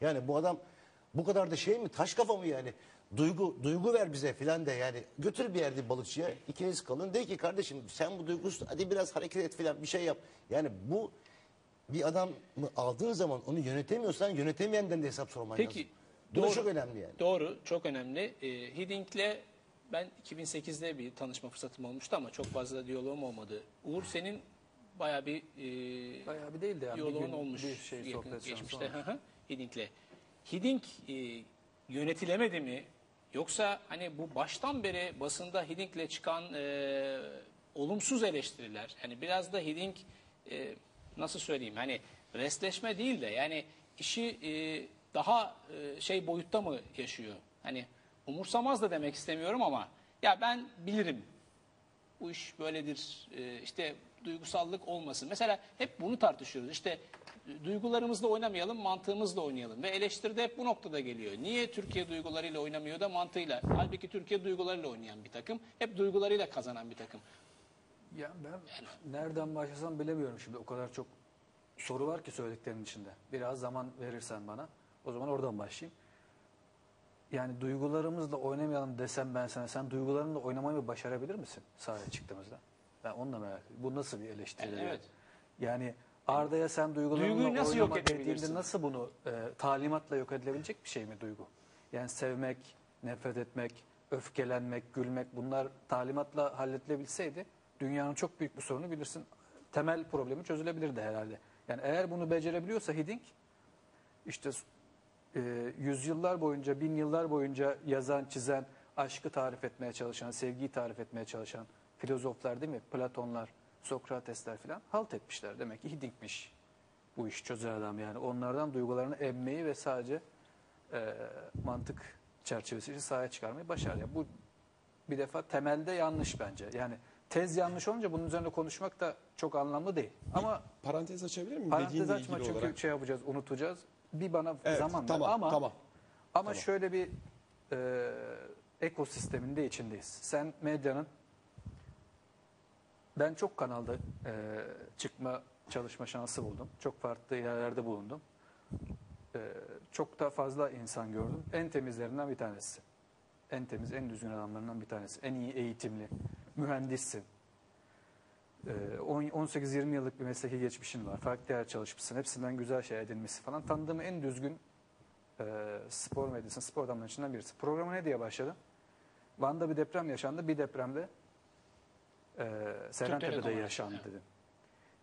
Yani bu adam bu kadar da şey mi taş kafa mı yani? Duygu duygu ver bize filan de yani götür bir yerde balıkçıya ikiniz kalın de ki kardeşim sen bu duygusu hadi biraz hareket et filan bir şey yap. Yani bu bir adamı aldığın zaman onu yönetemiyorsan yönetemeyenden de hesap sorman Peki lazım. Bu da çok önemli yani. Doğru, çok önemli. E, Hidding'le ben 2008'de bir tanışma fırsatım olmuştu ama çok fazla diyaloğum olmadı. Uğur senin bayağı bir e, Bayağı bir değil de yani bir diyaloğun gün olmuş bir şey yakın sohbet geçmişte şansı hı hı, Hidding'le. Hidding e, yönetilemedi mi? Yoksa hani bu baştan beri basında Hidding'le çıkan e, olumsuz eleştiriler. Yani biraz da Hidding e, nasıl söyleyeyim hani restleşme değil de yani işi e, daha e, şey boyutta mı yaşıyor? Hani umursamaz da demek istemiyorum ama ya ben bilirim bu iş böyledir e, işte duygusallık olmasın. Mesela hep bunu tartışıyoruz işte duygularımızla oynamayalım mantığımızla oynayalım ve eleştiride hep bu noktada geliyor. Niye Türkiye duygularıyla oynamıyor da mantığıyla? Halbuki Türkiye duygularıyla oynayan bir takım hep duygularıyla kazanan bir takım. Ya ben nereden başlasam bilemiyorum şimdi. O kadar çok soru var ki söylediklerinin içinde. Biraz zaman verirsen bana o zaman oradan başlayayım. Yani duygularımızla oynamayalım desem ben sana sen duygularınla oynamayı başarabilir misin sahaya çıktığımızda? Ben onu da merak ediyorum. Bu nasıl bir eleştiri? Yani evet. Yani Arda'ya sen Duyguyu duygularınla nasıl yok edebilirsin? nasıl bunu e, talimatla yok edilebilecek bir şey mi duygu? Yani sevmek, nefret etmek, öfkelenmek, gülmek bunlar talimatla halledilebilseydi dünyanın çok büyük bir sorunu bilirsin. Temel problemi çözülebilirdi herhalde. Yani eğer bunu becerebiliyorsa Hiddink işte e, yüzyıllar boyunca, bin yıllar boyunca yazan, çizen, aşkı tarif etmeye çalışan, sevgiyi tarif etmeye çalışan filozoflar değil mi? Platonlar, Sokratesler falan halt etmişler. Demek ki Hiddink'miş bu iş çözer adam yani. Onlardan duygularını emmeyi ve sadece e, mantık çerçevesi için sahaya çıkarmayı başar. Yani bu bir defa temelde yanlış bence. Yani tez yanlış olunca bunun üzerine konuşmak da çok anlamlı değil. Ama Parantez açabilir miyim? Parantez açma çünkü olarak. şey yapacağız, unutacağız. Bir bana Evet, zaman ver. tamam, ama tamam. ama Tamam. şöyle bir e, ekosisteminde içindeyiz. Sen medyanın ben çok kanalda e, çıkma çalışma şansı buldum. Çok farklı yerlerde bulundum. E, çok da fazla insan gördüm. En temizlerinden bir tanesi. En temiz, en düzgün adamlarından bir tanesi. En iyi eğitimli, mühendissin. On- 18-20 yıllık bir mesleki geçmişin var. Farklı yer çalışmışsın. Hepsinden güzel şey edinmişsin falan. Tanıdığım en düzgün e, spor medyasının, spor adamlarının içinden birisi. Programa ne diye başladı? Van'da bir deprem yaşandı. Bir depremde e, Seyrantepe'de yaşandı arasında, dedim.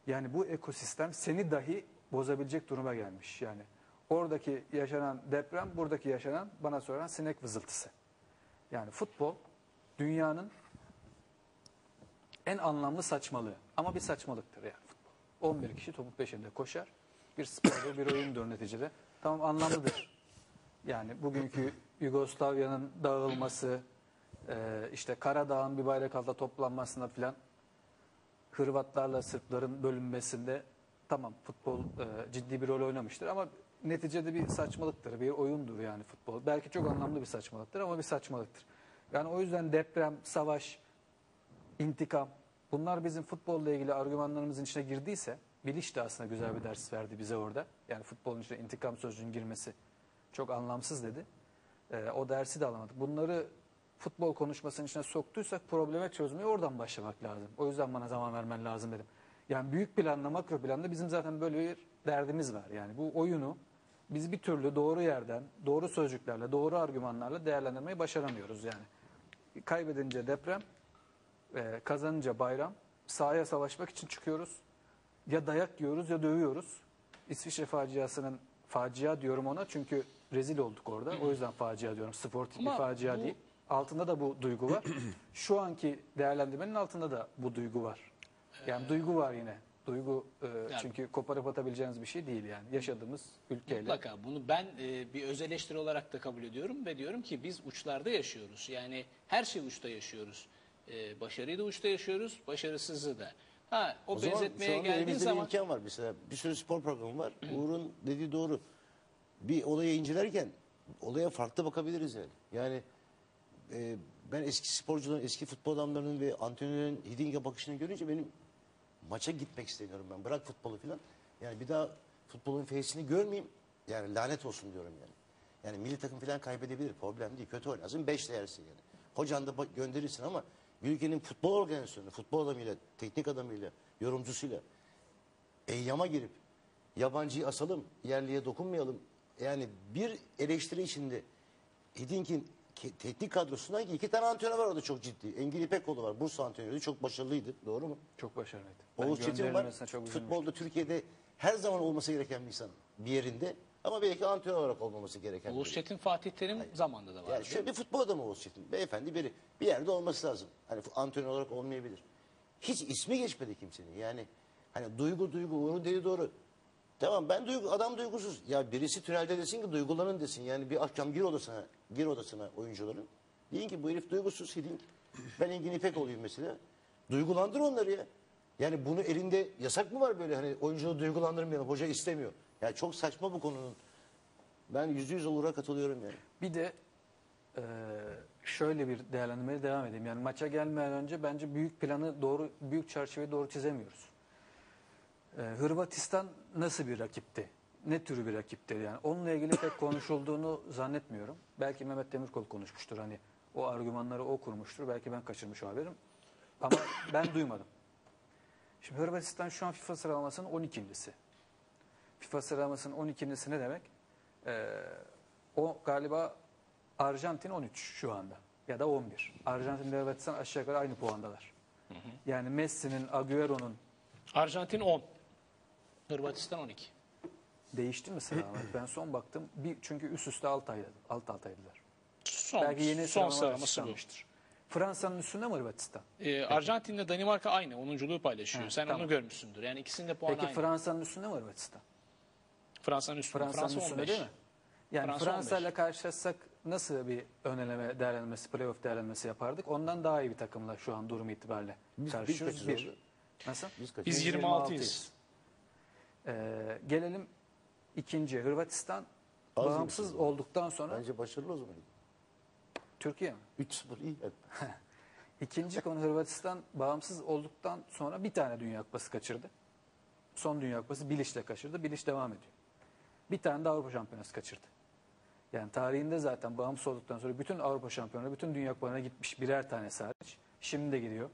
Yani bu ekosistem seni dahi bozabilecek duruma gelmiş. Yani oradaki yaşanan deprem, buradaki yaşanan bana soran sinek vızıltısı. Yani futbol dünyanın en anlamlı saçmalığı. Ama bir saçmalıktır yani futbol. 11 kişi topu peşinde koşar. Bir spordur, bir oyundur neticede. Tamam anlamlıdır. Yani bugünkü Yugoslavya'nın dağılması, e, işte Karadağ'ın bir bayrak altında toplanmasına filan Hırvatlarla Sırpların bölünmesinde tamam futbol e, ciddi bir rol oynamıştır ama neticede bir saçmalıktır, bir oyundur yani futbol. Belki çok anlamlı bir saçmalıktır ama bir saçmalıktır. Yani o yüzden deprem, savaş, intikam bunlar bizim futbolla ilgili argümanlarımızın içine girdiyse Bilic de aslında güzel bir ders verdi bize orada. Yani futbolun içine intikam sözcüğünün girmesi çok anlamsız dedi. Ee, o dersi de alamadık. Bunları futbol konuşmasının içine soktuysak probleme çözmeye oradan başlamak lazım. O yüzden bana zaman vermen lazım dedim. Yani büyük planla makro planda bizim zaten böyle bir derdimiz var. Yani bu oyunu biz bir türlü doğru yerden, doğru sözcüklerle, doğru argümanlarla değerlendirmeyi başaramıyoruz yani. Kaybedince deprem, e, kazanınca bayram, sahaya savaşmak için çıkıyoruz. Ya dayak yiyoruz ya dövüyoruz. İsviçre faciasının facia diyorum ona çünkü rezil olduk orada. O yüzden facia diyorum. Sportif Ama bir facia bu- değil. Altında da bu duygu var. Şu anki değerlendirmenin altında da bu duygu var. Yani duygu var yine. Duygu e, çünkü koparıp atabileceğiniz bir şey değil yani. Yaşadığımız ülkeyle. Mutlaka bunu ben e, bir öz eleştiri olarak da kabul ediyorum ve diyorum ki biz uçlarda yaşıyoruz. Yani her şey uçta yaşıyoruz. E, başarıyı da uçta yaşıyoruz, başarısızlığı da. Ha o, O zaman şu benzetmeye anda geldiğin elimizde zaman bir imkan var mesela. Bir sürü spor programı var. Uğur'un dediği doğru. Bir olaya incelerken olaya farklı bakabiliriz yani. Yani e, ben eski sporcuların, eski futbol adamlarının ve antrenörlerin Hidding'e bakışını görünce benim maça gitmek istemiyorum ben. Bırak futbolu falan. Yani bir daha futbolun feyzini görmeyeyim. Yani lanet olsun diyorum yani. Yani milli takım falan kaybedebilir. Problem değil. Kötü oynasın. Beş yersin yani. Hocan da gönderirsin ama ülkenin futbol organizasyonu, futbol adamıyla, teknik adamıyla, yorumcusuyla eyyama girip yabancıyı asalım, yerliye dokunmayalım. Yani bir eleştiri içinde Hidink'in ke- teknik kadrosundan ki iki tane antrenör var orada çok ciddi. Engin İpekoğlu var. Bursa antrenörü çok başarılıydı. Doğru mu? Çok başarılıydı. Ben Oğuz Çetin var. gönderilmesine çok üzülmüştüm. Futbolda Türkiye'de her zaman olması gereken bir insan bir yerinde. Ama belki antrenör olarak olmaması gereken Oğuz biri. Çetin Fatih Terim zamanında da var. Yani şöyle bir futbol adamı Oğuz Çetin. Beyefendi biri. Bir yerde olması lazım. Hani antrenör olarak olmayabilir. Hiç ismi geçmedi kimsenin. Yani hani duygu duygu uğru deli doğru. Tamam ben duygu, adam duygusuz. Ya birisi tünelde desin ki duygulanın desin. Yani bir akşam gir odasına, gir odasına oyuncuların. Deyin ki bu herif duygusuz Hidink. Ben Engin İpek olayım mesela. Duygulandır onları ya. Yani bunu elinde yasak mı var böyle hani oyuncuyu duygulandırmayalım hoca istemiyor. Yani çok saçma bu konunun. Ben yüzde yüz olarak katılıyorum yani. Bir de e, şöyle bir değerlendirmeye devam edeyim. Yani maça gelmeden önce bence büyük planı doğru, büyük çerçeveyi doğru çizemiyoruz. E, Hırvatistan nasıl bir rakipti? Ne türü bir rakipti? Yani onunla ilgili pek konuşulduğunu zannetmiyorum. Belki Mehmet Demirkol konuşmuştur. Hani o argümanları o kurmuştur. Belki ben kaçırmış olabilirim. Ama ben duymadım. Şimdi Hırvatistan şu an FIFA sıralamasının 12.si. FIFA sıralamasının 12.si ne demek? Ee, o galiba Arjantin 13 şu anda ya da 11. Arjantin ile Hırvatistan aşağı yukarı aynı puandalar. Yani Messi'nin, Agüero'nun Arjantin 10. Hırvatistan 12. değişti mi sıralama? ben son baktım. Bir, çünkü üst üste alt aydı, alt altaydılar. Son, Belki yeni son sıralama sıralaması bu. Fransa'nın üstünde mi Hırvatistan? Ee, Arjantin'le Danimarka aynı. Onunculuğu paylaşıyor. Ha, Sen tamam. onu görmüşsündür. Yani ikisinin de puanı Peki aynı. Fransa'nın üstünde mi Hırvatistan? Fransa'nın üstünde. Fransa'nın Fransa üstünde 15. değil mi? Yani Fransa Fransa 15. ile karşılaşsak nasıl bir öneleme değerlendirmesi, playoff değerlendirmesi yapardık? Ondan daha iyi bir takımla şu an durum itibariyle Biz- biz karşılaşıyoruz. Bir. oldu? Nasıl? Biz kaç? Biz Biz 26'yız. Ee, gelelim ikinci Hırvatistan Az bağımsız mısınız? olduktan sonra Bence başarılı o zaman. Türkiye mi? 3-0 iyi. Yani. İkinci konu Hırvatistan bağımsız olduktan sonra bir tane Dünya Kupası kaçırdı. Son Dünya Kupası Bilic'le kaçırdı. Bilic devam ediyor. Bir tane de Avrupa Şampiyonası kaçırdı. Yani tarihinde zaten bağımsız olduktan sonra bütün Avrupa Şampiyonları, bütün Dünya Kupalarına gitmiş birer tane hariç. Şimdi de gidiyor.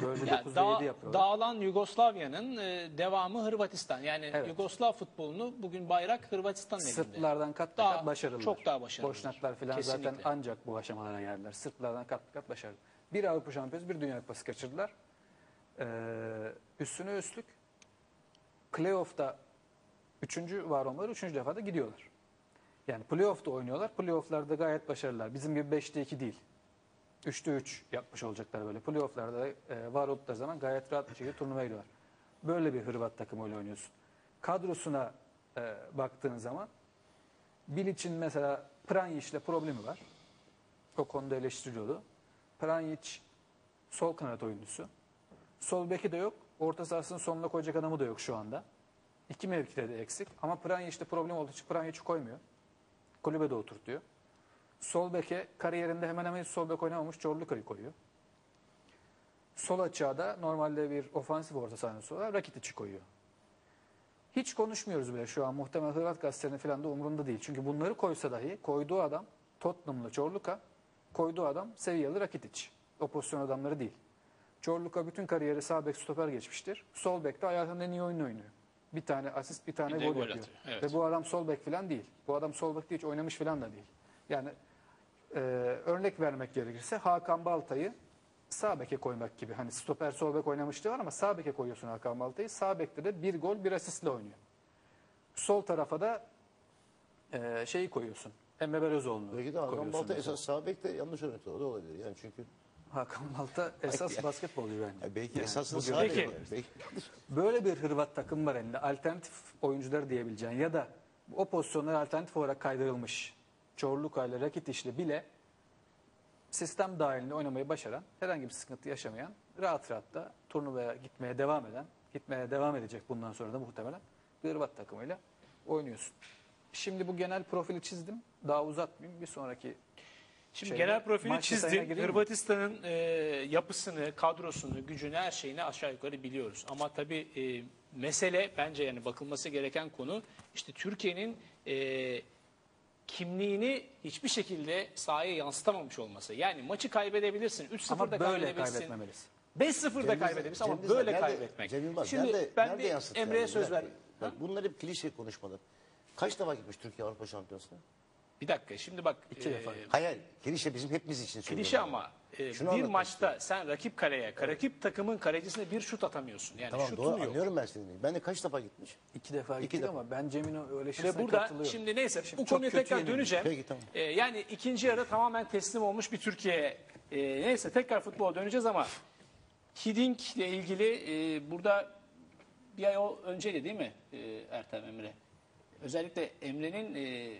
Böylece Yani 9'da dağ- 7 yapıyorlar. dağılan Yugoslavya'nın e, devamı Hırvatistan. Yani Evet. Yugoslav futbolunu bugün bayrak Hırvatistan'ın elinde. Sırplardan kat Daha- kat başarılılar. çok daha başarılılar. Boşnaklar falan Kesinlikle. zaten ancak bu aşamalara geldiler. Sırplardan kat kat başarılı. Bir Avrupa Şampiyonası, bir Dünya Kupası kaçırdılar. Ee, üstüne üstlük playoff'ta üçüncü var olmaları üçüncü defa da gidiyorlar. Yani playoff'ta oynuyorlar. Playoff'larda gayet başarılılar. Bizim gibi 5'te 2 değil. 3'te 3 yapmış olacaklar böyle. Playoff'larda e, var oldukları zaman gayet rahat bir şekilde turnuvaya gidiyorlar. Böyle bir Hırvat takımıyla oynuyorsun. Kadrosuna e, baktığın zaman Bilic'in mesela Pranjic'le problemi var. O konuda eleştiriliyordu. Pranjic sol kanat oyuncusu. Sol beki de yok. Orta sahasının sonuna koyacak adamı da yok şu anda. İki mevkide de eksik. Ama Pranjic'te problem olduğu için Pranjic'i koymuyor. Kulübede oturtuyor. Sol beke kariyerinde hemen hemen hiç sol bek oynamamış Çorluka'yı koyuyor. Sol açığa da normalde bir ofansif orta sahnesi olarak Rakitic'i koyuyor. Hiç konuşmuyoruz bile şu an muhtemelen Hırvat gazetelerinin falan da umurunda değil. Çünkü bunları koysa dahi koyduğu adam Tottenham'lı Çorluka, koyduğu adam Sevillalı Rakitic. O pozisyon adamları değil. Çorluka bütün kariyeri sağ bek stoper geçmiştir. Sol bekte hayatının en iyi oyunu oynuyor. Bir tane asist, bir tane Bir gol, gol yapıyor. evet. Ve bu adam sol bek falan değil. Bu adam sol bekte hiç oynamış falan da değil. Yani e, örnek vermek gerekirse Hakan Balta'yı sağ beke koymak gibi. Hani stoper sol bek oynamışlığı var ama sağ beke koyuyorsun Hakan Balta'yı. Sağ bekte de bir gol bir asistle oynuyor. Sol tarafa da e, şeyi koyuyorsun. Emre Belözoğlu'nu Belki de Hakan Balta mesela. esas sağ bek de yanlış yönetiyor. O da olabilir. Yani çünkü Hakan Balta esas basketbolcu bence. ya belki Yani esasını sağ Peki. Belki Böyle bir Hırvat takım var elinde. Alternatif oyuncular diyebileceğin ya da o pozisyonlar alternatif olarak kaydırılmış. Çorluka ile Rakitic'le bile sistem dahilinde oynamayı başaran, herhangi bir sıkıntı yaşamayan, rahat rahat da turnuvaya gitmeye devam eden, gitmeye devam edecek bundan sonra da muhtemelen bir Hırvat takımıyla oynuyorsun. Şimdi bu genel profili çizdim. Daha uzatmayayım. Bir sonraki Şimdi Şeyde, genel profili çizdin. Hırvatistan'ın e, yapısını, kadrosunu, gücünü, her şeyini aşağı yukarı biliyoruz. Ama tabii e, mesele bence yani bakılması gereken konu işte Türkiye'nin e, kimliğini hiçbir şekilde sahaya yansıtamamış olması. Yani maçı kaybedebilirsin. 3-0 Ama da böyle kaybedebilirsin. kaybetmemelisin. 5-0 da Cem Yılmaz- kaybedebilirsin ama böyle nerede- kaybetmek. Cem Yılmaz Şimdi nerede, ben nerede bir Emre'ye yani? söz ver. Bak, bunlar hep klişe konuşmalar. Kaç defa gitmiş Türkiye Avrupa Şampiyonası'na? Bir dakika şimdi bak. İki e, defa. Hayır, hayır. klişe bizim hepimiz için söylüyorum. Klişe ama e, Şunu bir anlatmak maçta sen rakip kaleye, rakip takımın kalecisine bir şut atamıyorsun. Yani Tamam şutun doğru yok. anlıyorum ben seni. Ben de kaç defa gitmiş? İki defa gittik defa. ama ben Cem'in o öyle Ve şeysine burada katılıyorum. şimdi neyse bu çok konuya kötü tekrar yenildi. döneceğim. Peki, tamam. Ee, yani ikinci yarı tamamen teslim olmuş bir Türkiye. Ee, neyse tekrar futbola döneceğiz ama Hiddink ile ilgili e, burada bir ay o- önceydi değil mi e, Ertem Emre? Özellikle Emre'nin e,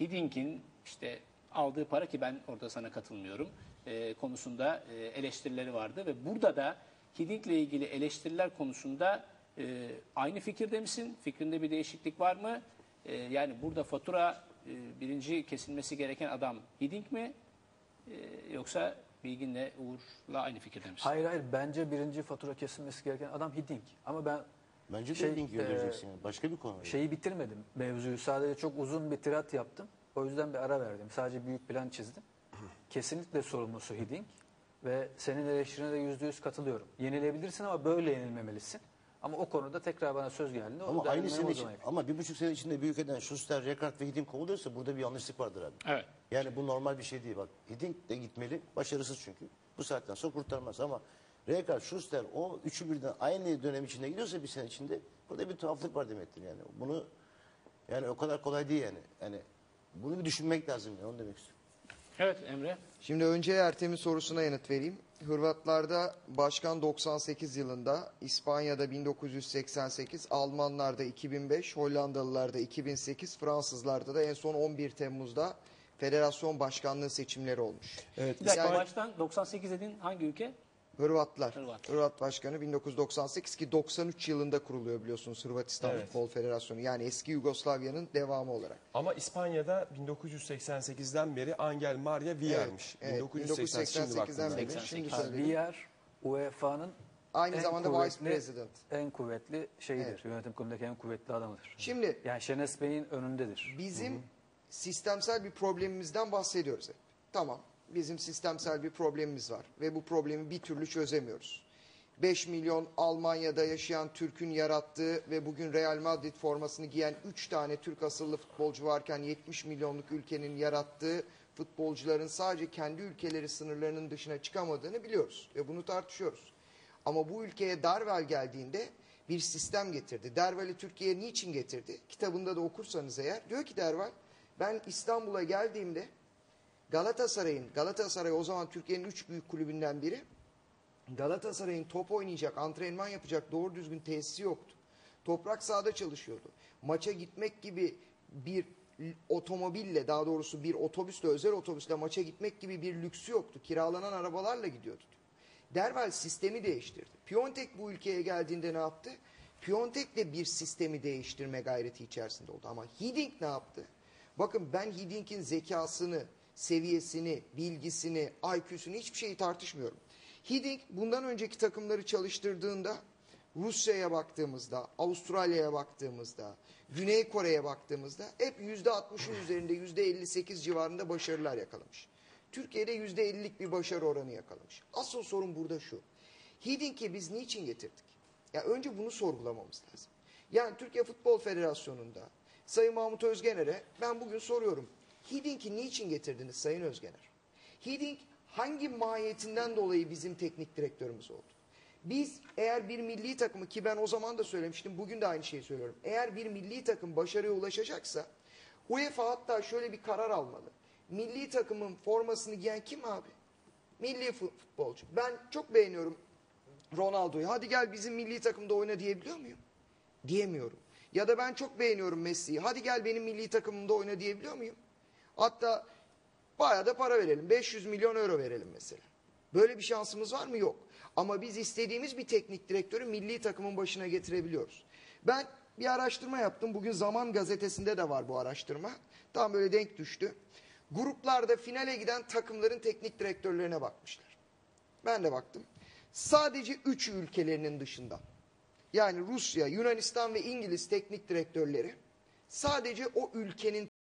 Hiddink'in işte aldığı para ki ben orada sana katılmıyorum e, konusunda e, eleştirileri vardı ve burada da Hiddink ile ilgili eleştiriler konusunda e, aynı fikirde misin? Fikrinde bir değişiklik var mı? E, yani burada fatura e, birinci kesilmesi gereken adam Hiddink mi? E, yoksa Bilgin'le Uğur'la aynı fikirde misin? Hayır hayır bence birinci fatura kesilmesi gereken adam Hiddink. Ama ben Bence de Şey, link göndereceksin. yani. Başka bir konu. şeyi bitirmedim mevzuyu. Sadece çok uzun bir tirat yaptım. O yüzden bir ara verdim. Sadece büyük plan çizdim. Kesinlikle sorumlusu Hiddink. Ve senin eleştirine de yüzde yüz katılıyorum. Yenilebilirsin ama böyle yenilmemelisin. Ama o konuda tekrar bana söz geldi. Ama aynı sene için, ama bir buçuk sene içinde büyük eden Schuster, Rekard ve Hiddink kovuluyorsa burada bir yanlışlık vardır abi. Evet. Yani bu normal bir şey değil bak. Hiddink de gitmeli. Başarısız çünkü. Bu saatten sonra kurtarmaz ama Rekard, Schuster o üçü birden aynı dönem içinde gidiyorsa bir sene içinde burada bir tuhaflık var demektir yani. Bunu yani o kadar kolay değil yani. Yani bunu bir düşünmek lazım yani onu demek istiyorum. Evet Emre. Şimdi önce Ertem'in sorusuna yanıt vereyim. Hırvatlarda başkan 98 yılında, İspanya'da 1988, Almanlarda 2005, Hollandalılarda 2008, Fransızlarda da en son 11 Temmuz'da federasyon başkanlığı seçimleri olmuş. Evet, Bir dakika Yani- baştan 98 dedin hangi ülke? Hırvatlar. Hırvat. Hırvat başkanı 1998 ki 93 yılında kuruluyor biliyorsunuz Hırvatistan Evet. Futbol Federasyonu. Yani eski Yugoslavya'nın devamı olarak. Ama İspanya'da 1988'den beri Angel Maria Villar'mış. Evet, evet, 1988 şimdi 1988'den baktım beri. ben. 88. Şimdi. VR UEFA'nın Aynı en zamanda kuvvetli- Vice President. En kuvvetli şeyidir. Evet. Yönetim kurulundaki en kuvvetli adamıdır. Şimdi Yani Şenes Bey'in önündedir. Bizim sistemsel bir problemimizden bahsediyoruz hep. Tamam, bizim sistemsel bir problemimiz var ve bu problemi bir türlü çözemiyoruz. 5 milyon Almanya'da yaşayan Türk'ün yarattığı ve bugün Real Madrid formasını giyen 3 tane Türk asıllı futbolcu varken 70 milyonluk ülkenin yarattığı futbolcuların sadece kendi ülkeleri sınırlarının dışına çıkamadığını biliyoruz ve bunu tartışıyoruz. Ama bu ülkeye Darvel geldiğinde bir sistem getirdi. Dervel'i Türkiye'ye niçin getirdi? Kitabında da okursanız eğer diyor ki Dervel ben İstanbul'a geldiğimde Galatasaray'ın, Galatasaray o zaman Türkiye'nin üç büyük kulübünden biri. Galatasaray'ın top oynayacak, antrenman yapacak doğru düzgün tesisi yoktu. Toprak sahada çalışıyordu. Maça gitmek gibi bir otomobille daha doğrusu bir otobüsle özel otobüsle maça gitmek gibi bir lüksü yoktu. Kiralanan arabalarla gidiyordu. Derval sistemi değiştirdi. Piontek bu ülkeye geldiğinde ne yaptı? Piontek de bir sistemi değiştirme gayreti içerisinde oldu. Ama Hiddink ne yaptı? Bakın ben Hiddink'in zekasını, seviyesini, bilgisini, IQ'sunu hiçbir şeyi tartışmıyorum. Hiddink bundan önceki takımları çalıştırdığında Rusya'ya baktığımızda, Avustralya'ya baktığımızda, Güney Kore'ye baktığımızda hep %60'ın üzerinde %58 civarında başarılar yakalamış. Türkiye'de %50'lik bir başarı oranı yakalamış. Asıl sorun burada şu. Hiddink'i biz niçin getirdik? Ya önce bunu sorgulamamız lazım. Yani Türkiye Futbol Federasyonu'nda Sayın Mahmut Özgener'e ben bugün soruyorum. Hiddink'i niçin getirdiniz Sayın Özgener? Hiddink hangi mahiyetinden dolayı bizim teknik direktörümüz oldu? Biz eğer bir milli takımı ki ben o zaman da söylemiştim bugün de aynı şeyi söylüyorum. Eğer bir milli takım başarıya ulaşacaksa UEFA hatta şöyle bir karar almalı. Milli takımın formasını giyen kim abi? Milli fu- futbolcu. Ben çok beğeniyorum Ronaldo'yu. Hadi gel bizim milli takımda oyna diyebiliyor muyum? Diyemiyorum. Ya da ben çok beğeniyorum Messi'yi. Hadi gel benim milli takımımda oyna diyebiliyor muyum? Hatta bayağı da para verelim. 500 milyon euro verelim mesela. Böyle bir şansımız var mı? Yok. Ama biz istediğimiz bir teknik direktörü milli takımın başına getirebiliyoruz. Ben bir araştırma yaptım. Bugün Zaman gazetesinde de var bu araştırma. Tam böyle denk düştü. Gruplarda finale giden takımların teknik direktörlerine bakmışlar. Ben de baktım. Sadece 3 ülkelerinin dışında. Yani Rusya, Yunanistan ve İngiliz teknik direktörleri sadece o ülkenin